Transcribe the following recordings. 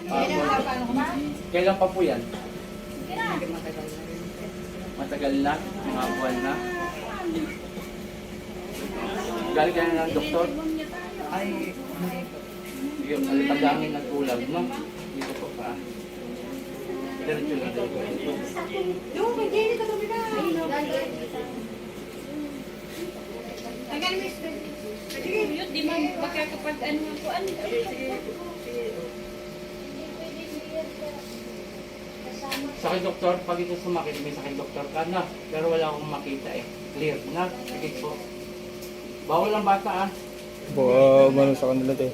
Kailan pa po yan? Matagal na, mga buwan na. Galing ka na ng doktor? Ay, Yung alipadangin at ulam, no? Dito po pa. Diretso lang dito. Yung may Jenny ka sabi na. Yun, di man makakapag ano ako. Ano? Sakit doktor, pag ito sumakit, may sakit doktor ka na. Pero wala akong makita eh. Clear na. Sige po. Bawal ang bata ah. Baka umano sa kanila te.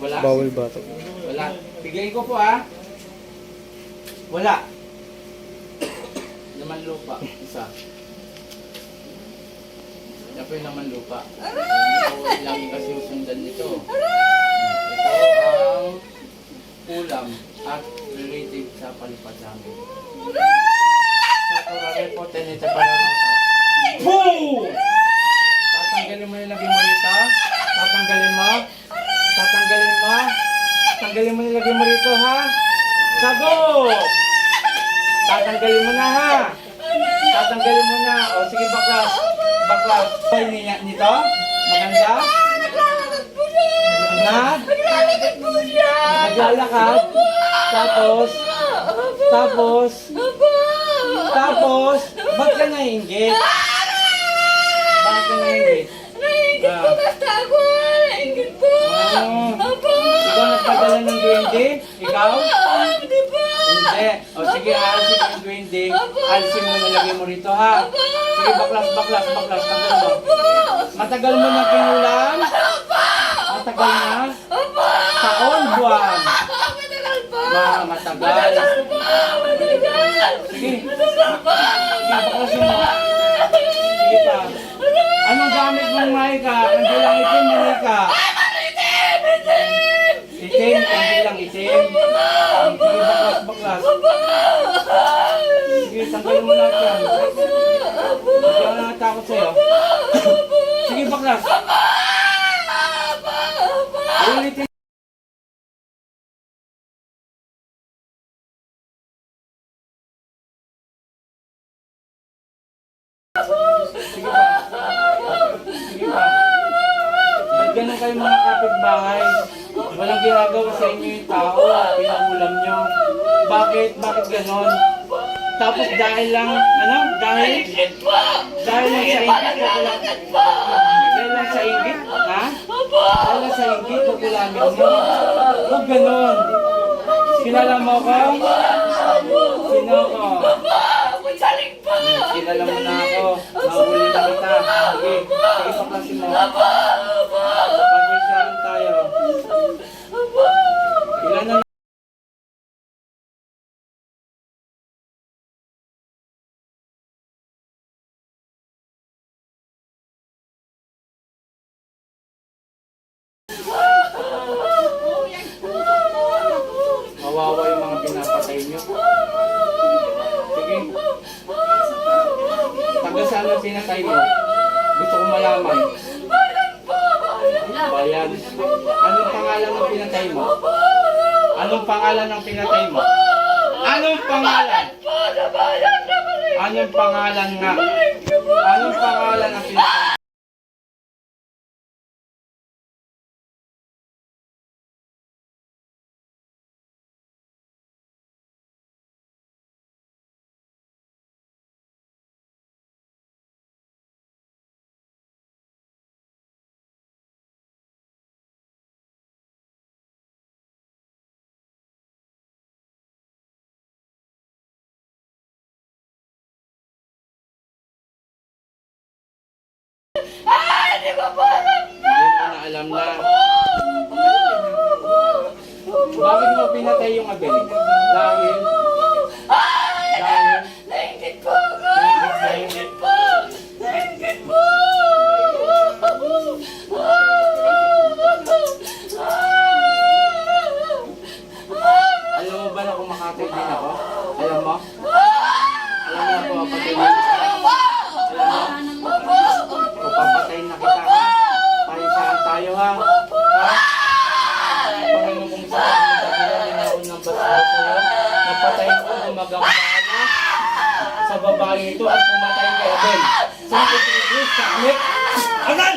Wala. Bawal bata. Wala. Bigay ko po ah. Wala. Laman lupa. Isa. Ito po yung laman lupa. Ito lang kasi yung sundan nito. Ito ang ulam at related sa palipasamin. Naturare po tenete para Boom! Tatanggalin mo yung laging mo rito. Tatanggalin mo. Tatanggalin mo. Tatanggalin mo yung laging mo rito, ha? Sagot! Tatanggalin mo na, ha? Tatanggalin mo na. O, sige, baklas. Baklas. Ay, niya, nito? Maganda? Na? Naglalakad? Tapos? Tapos? Tapos? Ba't ka naiingit? Bakit ka naiingit? Ah. Ah. Ikaw nagpadala ng duwende? Ikaw? Hindi. O sige, alisin mo yung duwende. Alisin mo, nalagay mo rito ha. Sige, baklas, baklas, baklas. Tanggal mo. Matagal mo na kinulam? Matagal na? Taon, buwan? Ma, matagal. Sige. Sige, baklasin mo. Sige pa. Anong gamit mong Maika? Hindi lang itim, Maika. Itim, hindi lang itim. Sige, baklas, baklas. Sige, tanggalin mo lahat yan. Hindi ako nakatakot sa'yo. Sige, baklas. Ulitin. Sige pa. Sige pa. Ba't ganun kayo mga kapitbahay? Walang ginagawa sa inyo yung tao, pinaulam nyo. Bakit? Bakit ganon? Tapos dahil lang, ano? Dahil? Dahil lang sa kukulam. Dahil lang sa ingit, ha? Dahil lang sa ingit, kukulamin mo. Huwag ganon. Kilala mo ko? Sino ko? Kilala mo na ako. Mahuli na kita. Sige, sige paklasin mo. Ang pinatay mo? Gusto ko malaman. Bayan. Anong pangalan ng pinatay mo? Anong pangalan ng pinatay mo? Anong pangalan? Anong pangalan nga? Anong pangalan ng pinatay mo? Hindi mo na alam na. Bakit mo pinatay yung? Dahil? Dahil? Abel. Saan ko tinigil sa kamit? Agal!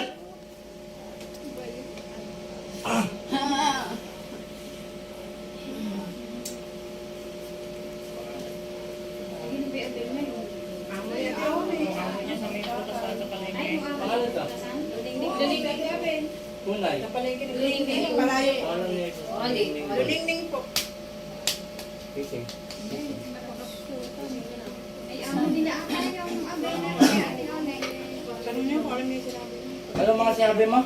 Ding-ding, palayo. Pangalan niya? Ding-ding po. Gising. Ano. Ano mga sinabi mo?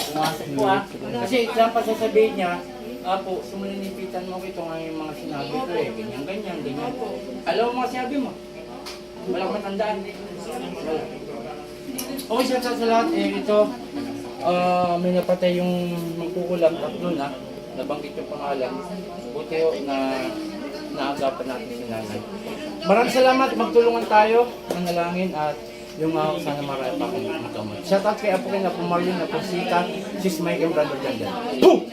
Pumasok po ah. Kasi isang pa sasabihin niya, Apo, sumalinipitan mo ko ito nga yung mga sinabi ko eh. Ganyan, ganyan, ganyan. Alam mo mga sinabi mo? Wala kang matandaan. Wala. Okay siya sa lahat eh. Ito, ah, may napatay yung magkukulam tatlo na. Nabanggit yung pangalan. Buti na naagapan natin si nanay. Maraming salamat. Magtulungan tayo. Manalangin at yung uh, sana marami pa akong magamot. Shout out kay Apo kay Apo Marlon, Apo Sita, Sis Mike and Brother Jandan. Boom!